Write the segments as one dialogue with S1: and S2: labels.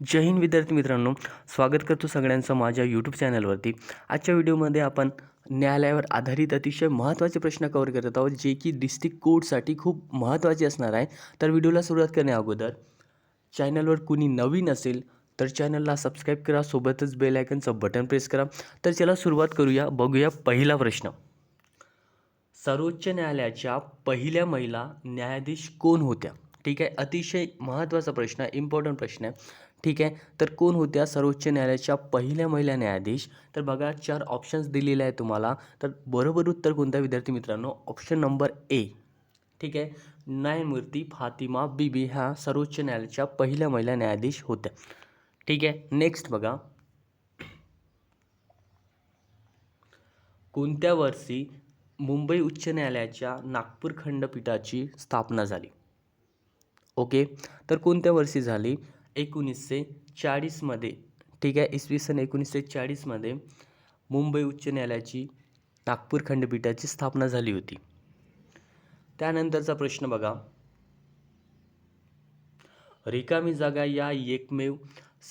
S1: जय हिंद विद्यार्थी मित्रांनो स्वागत करतो सगळ्यांचं माझ्या यूट्यूब चॅनलवरती आजच्या व्हिडिओमध्ये आपण न्यायालयावर आधारित अतिशय महत्त्वाचे प्रश्न कवर करत आहोत जे की डिस्ट्रिक्ट कोर्टसाठी खूप महत्त्वाचे असणार आहे. तर व्हिडिओला सुरुवात करण्या अगोदर चॅनलवर कुणी नवीन असेल तर चॅनलला सबस्क्राईब करा सोबतच बेल आयकनचं बटन प्रेस करा. तर चला सुरुवात करूया बघूया पहिला प्रश्न. सर्वोच्च न्यायालयाच्या पहिल्या महिला न्यायाधीश कोण होत्या? ठीक आहे अतिशय महत्त्वाचा प्रश्न आहे इम्पॉर्टंट प्रश्न आहे. ठीक आहे? तर कोण होत्या सर्वोच्च न्यायालयाच्या पहिल्या महिला न्यायाधीश? तर बघा चार ऑप्शन्स दिलेले आहे तुम्हाला. तर बरोबर उत्तर कोणता? विद्यार्थी मित्रांनो ऑप्शन नंबर ए ठीक आहे? न्यायमूर्ती फातिमा बीबी ह्या सर्वोच्च न्यायालयाच्या पहिल्या महिला न्यायाधीश होत्या. ठीक आहे? नेक्स्ट बघा. कोणत्या वर्षी मुंबई उच्च न्यायालयाच्या नागपूर खंडपीठाची स्थापना झाली? ओके? तर कोणत्या वर्षी झाली? एकोणीसशे चाळीसमध्ये ठीक आहे इसवी सन एकोणीसशे चाळीसमध्ये मुंबई उच्च न्यायालयाची नागपूर खंडपीठाची स्थापना झाली होती. त्यानंतरचा प्रश्न बघा. रिकामी जागा या एकमेव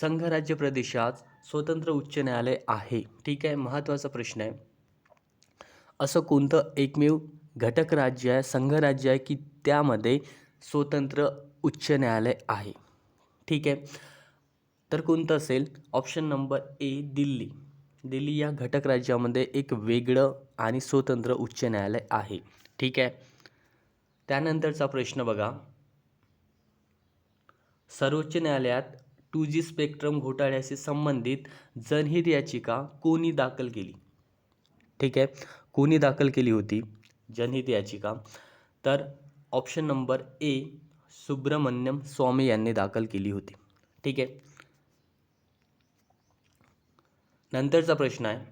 S1: संघराज्य प्रदेशात स्वतंत्र उच्च न्यायालय आहे ठीक आहे महत्त्वाचा प्रश्न आहे. असं कोणतं एकमेव घटक राज्य आहे संघराज्य आहे की त्यामध्ये स्वतंत्र उच्च न्यायालय आहे? ठीक आहे. तर कोणतं असेल? Option number A Delhi. Delhi या घटक राज्यामध्ये एक वेगळं आणि स्वतंत्र उच्च न्यायालय आहे. ठीक आहे. त्यानंतरचा प्रश्न बघा. सर्वोच्च न्यायालयात टू जी स्पेक्ट्रम घोटाळ्याशी संबंधित जनहित याचिका कोणी दाखल केली? ठीक आहे. कोणी दाखल केली होती? जनहित याचिका. तर option number A Subramanian Swamy यांनी दाखल केली होती. ठीक आहे? नंतरचा प्रश्न आहे.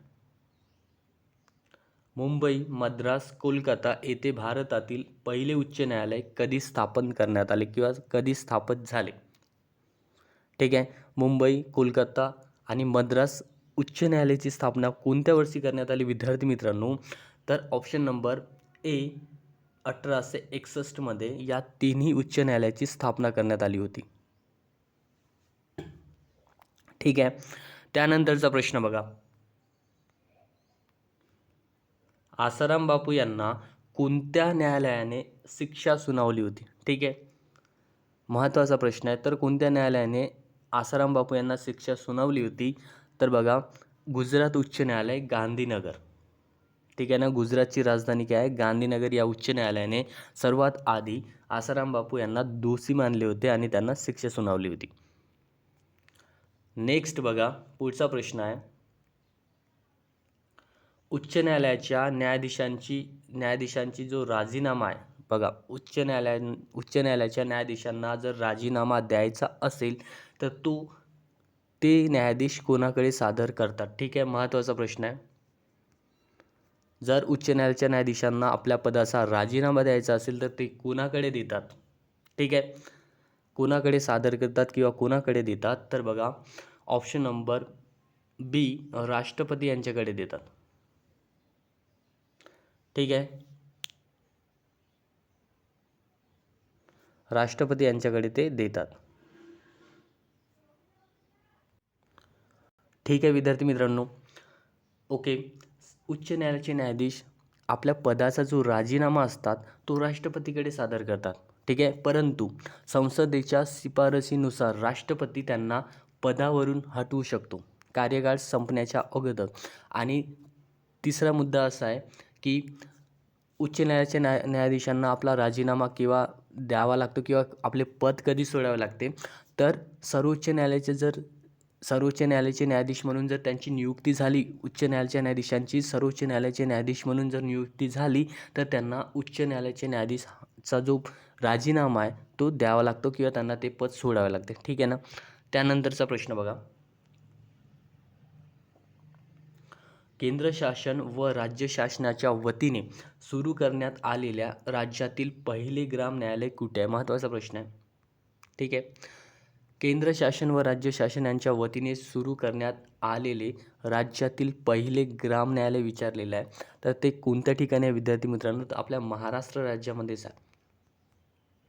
S1: मुंबई मद्रास कोलकाता येथे भारतातील पहिले उच्च न्यायालय कधी स्थापन करण्यात आले किंवा कधी स्थापित झाले? ठीक आहे? मुंबई कोलकाता आणि मद्रास उच्च न्यायालयाची स्थापना कोणत्या वर्षी करण्यात आली विद्यार्थी मित्रांनो? तर ऑप्शन नंबर ए अठराशे एकसष्टमध्ये या तिन्ही उच्च न्यायालयाची स्थापना करण्यात आली होती. ठीक आहे. त्यानंतरचा प्रश्न बघा. आसाराम बापू यांना कोणत्या न्यायालयाने शिक्षा सुनावली होती? ठीक आहे. महत्त्वाचा प्रश्न आहे. तर कोणत्या न्यायालयाने आसाराम बापू यांना शिक्षा सुनावली होती? तर बघा गुजरात उच्च न्यायालय गांधीनगर. ठीक आहे ना? गुजरातची राजधानी काय आहे? गांधीनगर या उच्च न्यायालयाने सर्वात आधी आसाराम बापू यांना दोषी मानले होते आणि त्यांना शिक्षा सुनावली होती. नेक्स्ट बघा पुढचा प्रश्न आहे. उच्च न्यायालयाच्या न्यायाधीशांची न्यायाधीशांची जो राजीनामा आहे बघा उच्च न्यायालया उच्च न्यायालयाच्या न्यायाधीशांना जर राजीनामा द्यायचा असेल तर तो ते न्यायाधीश कोणाकडे सादर करतात? ठीक आहे महत्त्वाचा प्रश्न आहे. जर उच्च न्यायालयाच्या न्यायाधीशांना आपल्या पदाचा राजीनामा द्यायचा असेल तर ते कोणाकडे देतात? ठीक आहे. कोणाकडे सादर करतात किंवा कोणाकडे देतात? तर बघा ऑप्शन नंबर बी राष्ट्रपती यांच्याकडे देतात. ठीक आहे. राष्ट्रपती यांच्याकडे ते देतात. ठीक आहे विद्यार्थी मित्रांनो. ओके. उच्च न्यायालयाचे न्यायाधीश आपल्या पदाचा जो राजीनामा असतात तो राष्ट्रपतीकडे सादर करतात. ठीक आहे? परंतु संसदेच्या शिफारसीनुसार राष्ट्रपती त्यांना पदावरून हटवू शकतो. कार्यकाळ संपण्याच्या अगोदर. आणि तिसरा मुद्दा असा आहे की उच्च न्यायालयाच्या न्याय न्यायाधीशांना आपला राजीनामा किंवा द्यावा लागतो किंवा आपले पद कधी सोडावे लागते? तर सर्वोच्च न्यायालयाचे जर सर्वोच्च न्यायालयाचे न्यायाधीश म्हणून जर त्यांची नियुक्ती झाली उच्च न्यायालयाच्या न्यायाधीशांची सर्वोच्च न्यायालयाचे न्यायाधीश म्हणून जर नियुक्ती झाली तर त्यांना उच्च न्यायालयाचे न्यायाधीशचा जो राजीनामा आहे तो द्यावा लागतो किंवा त्यांना ते पद सोडावे लागते. ठीक आहे ना? त्यानंतरचा प्रश्न बघा. केंद्र शासन व राज्य शासनाच्या वतीने सुरू करण्यात आलेल्या राज्यातील पहिले ग्राम न्यायालय कुठे आहे? महत्त्वाचा प्रश्न आहे. ठीक आहे? केंद्र शासन व राज्य शासन यांच्या वतीने सुरू करण्यात आलेले राज्यातील पहिले ग्राम न्यायालय विचारलेलं आहे. तर ते कोणत्या ठिकाणी आहे? विद्यार्थी मित्रांनो तर आपल्या महाराष्ट्र राज्यामध्येच आहे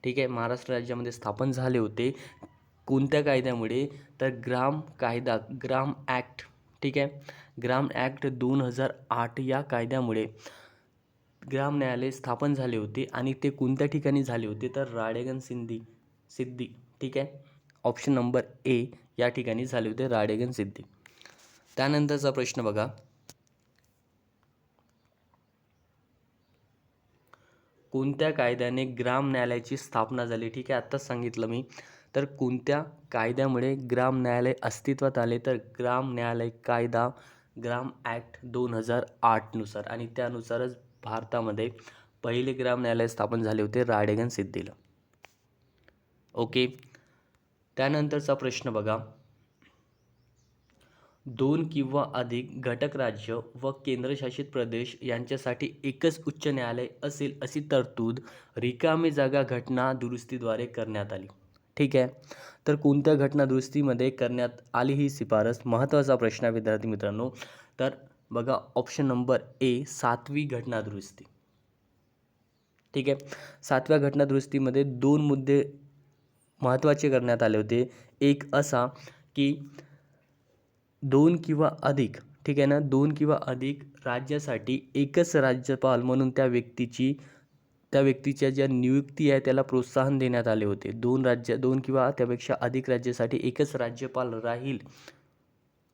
S1: ठीक आहे महाराष्ट्र राज्यामध्ये स्थापन झाले होते कोणत्या कायद्यामुळे? तर ग्राम कायदा ग्राम ॲक्ट ठीक आहे? ग्राम ॲक्ट दोन हजार आठ या कायद्यामुळे ग्राम न्यायालय स्थापन झाले होते आणि ते कोणत्या ठिकाणी झाले होते? तर राडेगन सिंधी सिद्धी ठीक आहे? ऑप्शन नंबर ए या ठिकाणी झाले होते राडेगन सिद्धी त्यानंतरचा प्रश्न बघा. कोणत्या कायद्याने ग्राम न्यायालयाची स्थापना झाली? ठीक आहे आत्ताच सांगितलं मी. तर कोणत्या कायद्यामुळे ग्राम न्यायालय अस्तित्वात आले? तर ग्राम न्यायालय कायदा ग्राम ॲक्ट दोन हजार आठनुसार आणि त्यानुसारच भारतामध्ये पहिले ग्राम न्यायालय स्थापन झाले होते राडेगन सिद्धीला ओके? त्यानंतरचा प्रश्न बघा. दोन किंवा अधिक घटक राज्य व केंद्रशासित प्रदेश यांच्यासाठी एकच उच्च न्यायालय असेल अशी तरतूद रिकामी जागा घटना दुरुस्तीद्वारे करण्यात आली. ठीक आहे? तर कोणत्या घटना दुरुस्तीमध्ये करण्यात आली ही शिफारस? महत्त्वाचा प्रश्न आहे विद्यार्थी मित्रांनो. तर बघा ऑप्शन नंबर ए सातवी घटना दुरुस्ती. ठीक आहे? सातव्या घटना दुरुस्तीमध्ये दोन मुद्दे महत्त्वाचे करण्यात आले होते. एक असा की दोन किंवा अधिक ठीक आहे ना? दोन किंवा अधिक राज्यासाठी एकच राज्यपाल म्हणून त्या व्यक्तीची त्या व्यक्तीच्या ज्या नियुक्ती आहे त्याला प्रोत्साहन देण्यात आले होते. दोन राज्य दोन किंवा त्यापेक्षा अधिक राज्यासाठी एकच राज्यपाल राहील.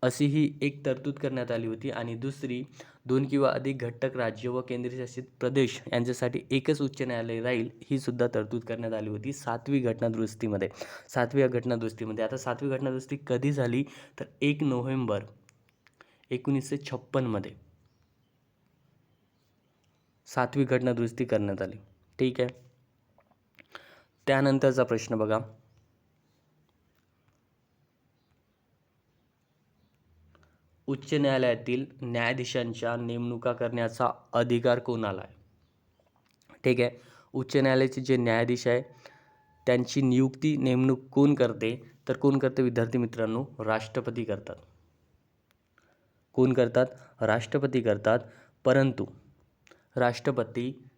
S1: अशी ही एक तरतूद करण्यात आली होती. आणि दुसरी दोन किंवा अधिक घटक राज्य व केंद्रशासित प्रदेश यांच्यासाठी एकच उच्च न्यायालय राहील ही सुद्धा तरतूद करण्यात आली होती सातवी घटनादुरुस्तीमध्ये. सातवी घटनादुरुस्तीमध्ये. आता सातवी घटनादुरुस्ती कधी झाली? तर एक नोव्हेंबर एकोणीसशे छप्पनमध्ये. सातवी घटनादुरुस्ती करण्यात आली. ठीक आहे? त्यानंतरचा प्रश्न बघा. उच्च न्यायालयातील न्यायाधीशांच्या नेमणुका करण्याचा अधिकार कोणाला आहे? ठीक आहे. उच्च न्यायालयाचे जे न्यायाधीश आहे त्यांची नियुक्ती नेमणूक कोण करते? तर कोण करते विद्यार्थी मित्रांनो? राष्ट्रपती करतात. कोण करतात? राष्ट्रपती करतात. परंतु राष्ट्रपती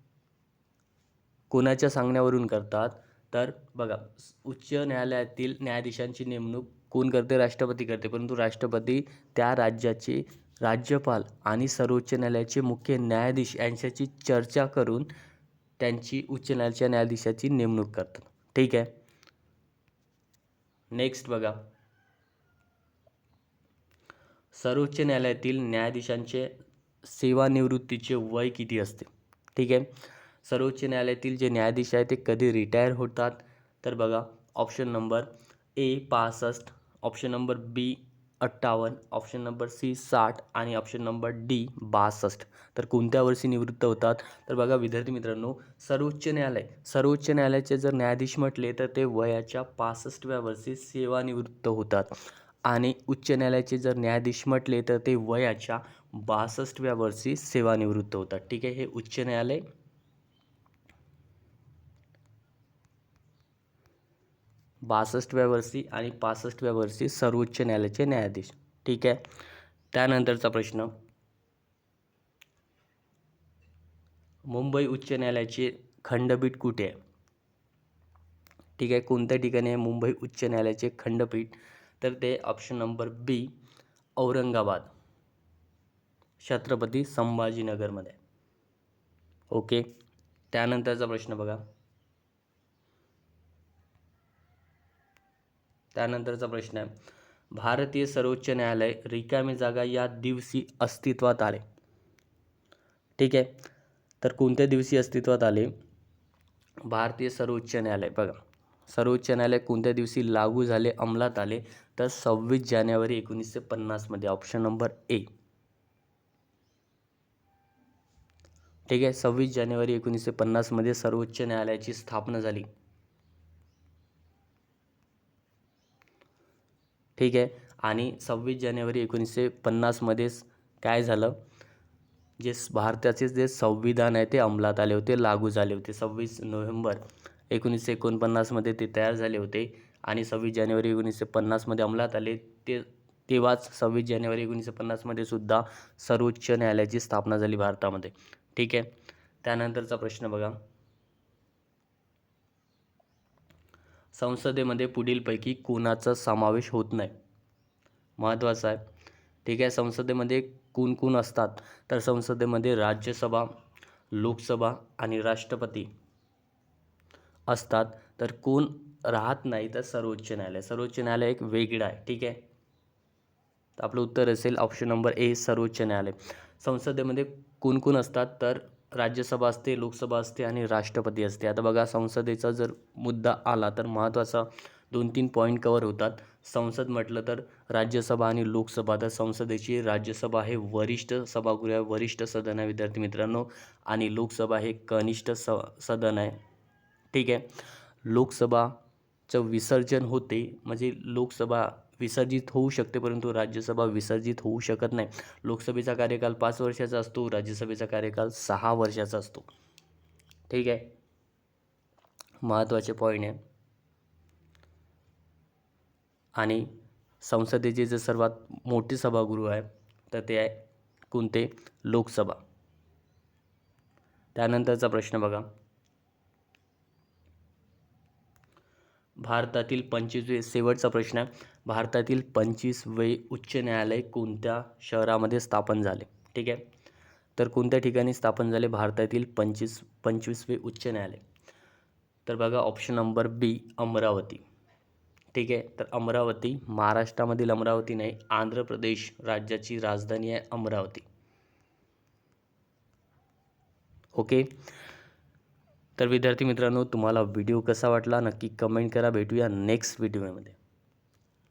S1: कोणाच्या सांगण्यावरून करतात? तर बघा उच्च न्यायालयातील न्यायाधीशांची नेमणूक कोण करते राष्ट्रपती करते. परंतु राष्ट्रपती त्या राज्याचे राज्यपाल आणि सर्वोच्च न्यायालयाचे मुख्य न्यायाधीश यांच्याशी चर्चा करून त्यांची उच्च न्यायालयाच्या न्यायाधीशाची नेमणूक करतात. ठीक आहे? नेक्स्ट बघा. सर्वोच्च न्यायालयातील न्यायाधीशांचे सेवानिवृत्तीचे वय किती असते? ठीक आहे? सर्वोच्च न्यायालयातील जे न्यायाधीश आहे ते कधी रिटायर होतात? तर बघा ऑप्शन नंबर ए पासष्ट ऑप्शन नंबर बी अठ्ठावन्न ऑप्शन नंबर सी साठ आणि ऑप्शन नंबर डी बासष्ट. तर कोणत्या वर्षी निवृत्त होतात? तर बघा विद्यार्थी मित्रांनो सर्वोच्च न्यायालय. सर्वोच्च न्यायालयाचे जर न्यायाधीश म्हटले तर ते वयाच्या पासष्टव्या वर्षी सेवानिवृत्त होतात. आणि उच्च न्यायालयाचे जर न्यायाधीश म्हटले तर ते वयाच्या बासष्टव्या वर्षी सेवानिवृत्त होतात. ठीक आहे हे उच्च न्यायालय बासष्टव्या वर्षी आणि पासष्टव्या वर्षी सर्वोच्च न्यायालयाचे न्यायाधीश. ठीक आहे? त्यानंतरचा प्रश्न. मुंबई उच्च न्यायालयाचे खंडपीठ कुठे आहे? ठीक आहे कोणत्या ठिकाणी आहे मुंबई उच्च न्यायालयाचे खंडपीठ? तर ते option number B Aurangabad. Chhatrapati संभाजीनगरमध्ये. Okay? त्यानंतरचा प्रश्न बघा. त्यानंतरचा प्रश्न आहे. भारतीय सर्वोच्च न्यायालय रिकामी जागा या दिवशी अस्तित्वात आले. ठीक आहे. तर कोणत्या दिवशी अस्तित्वात आले? भारतीय सर्वोच्च न्यायालय. बघा सर्वोच्च न्यायालय कोणत्या दिवशी लागू झाले अंमलात आले? तर सव्वीस जानेवारी एकोणीसशे पन्नासमध्ये ऑप्शन नंबर ए. ठीक आहे. सव्वीस जानेवारी एकोणीसशे पन्नासमध्ये सर्वोच्च न्यायालयाची स्थापना झाली. ठीक आहे. आणि सव्वीस जानेवारी एकोणीसशे पन्नासमध्येच काय झालं? जे भारताचे जे संविधान आहे ते अंमलात आले होते लागू झाले होते. सव्वीस नोव्हेंबर एकोणीसशे एकोणपन्नासमध्ये ते तयार झाले होते आणि सव्वीस जानेवारी एकोणीसशे पन्नासमध्ये अंमलात आले. ते तेव्हाच सव्वीस जानेवारी एकोणीसशे पन्नासमध्ये सुद्धा सर्वोच्च न्यायालयाची स्थापना झाली भारतामध्ये. ठीक आहे. त्यानंतरचा प्रश्न बघा. संसदेमध्ये पुढीलपैकी कोणाचा समावेश होत नाही? महत्त्वाचं आहे. ठीक आहे संसदेमध्ये कोण कोण असतात? तर संसदेमध्ये राज्यसभा लोकसभा आणि राष्ट्रपती असतात. तर कोण राहत नाही तर सर्वोच्च न्यायालय. सर्वोच्च न्यायालय एक वेगळं आहे. ठीक आहे? तर आपलं उत्तर असेल ऑप्शन नंबर ए सर्वोच्च न्यायालय. संसदेमध्ये कोण कोण असतात? तर राज्यसभा असते लोकसभा असते आणि राष्ट्रपती असते. आता बघा संसदेचा जर मुद्दा आला तर महत्त्वाचा दोन तीन पॉईंट कवर होतात. संसद म्हटलं तर राज्यसभा आणि लोकसभा. तर संसदेची राज्यसभा हे वरिष्ठ सभागृह आहे वरिष्ठ सदन आहे विद्यार्थी मित्रांनो. आणि लोकसभा हे कनिष्ठ स सदन आहे. ठीक आहे? लोकसभाचं विसर्जन होते म्हणजे लोकसभा विसर्जित होऊ शकते परंतु राज्यसभा विसर्जित होऊ शकत नाही. लोकसभेचा कार्यकाल पाच वर्षाचा असतो राज्यसभेचा कार्यकाल सहा वर्षाचा असतो. ठीक आहे? महत्त्वाचे पॉईंट आहे. आणि संसदेचे जे सर्वात मोठे सभागृह आहे तर ते आहे कोणते? लोकसभा. त्यानंतरचा प्रश्न बघा. भारतातील पंचवीस शेवटचा प्रश्न आहे. भारतातील पंचवीसवे उच्च न्यायालय कोणत्या शहरामध्ये स्थापन झाले? ठीक आहे? तर कोणत्या ठिकाणी स्थापन झाले? भारतातील पंचवीस पंचवीसवे उच्च न्यायालय. तर बघा ऑप्शन नंबर बी अमरावती. ठीक आहे? तर अमरावती महाराष्ट्रामधील अमरावती नाही आंध्र प्रदेश राज्याची राजधानी आहे अमरावती. ओके? तर विद्यार्थी मित्रांनो तुम्हाला व्हिडिओ कसा वाटला? नक्की कमेंट करा. भेटूया नेक्स्ट व्हिडिओमध्ये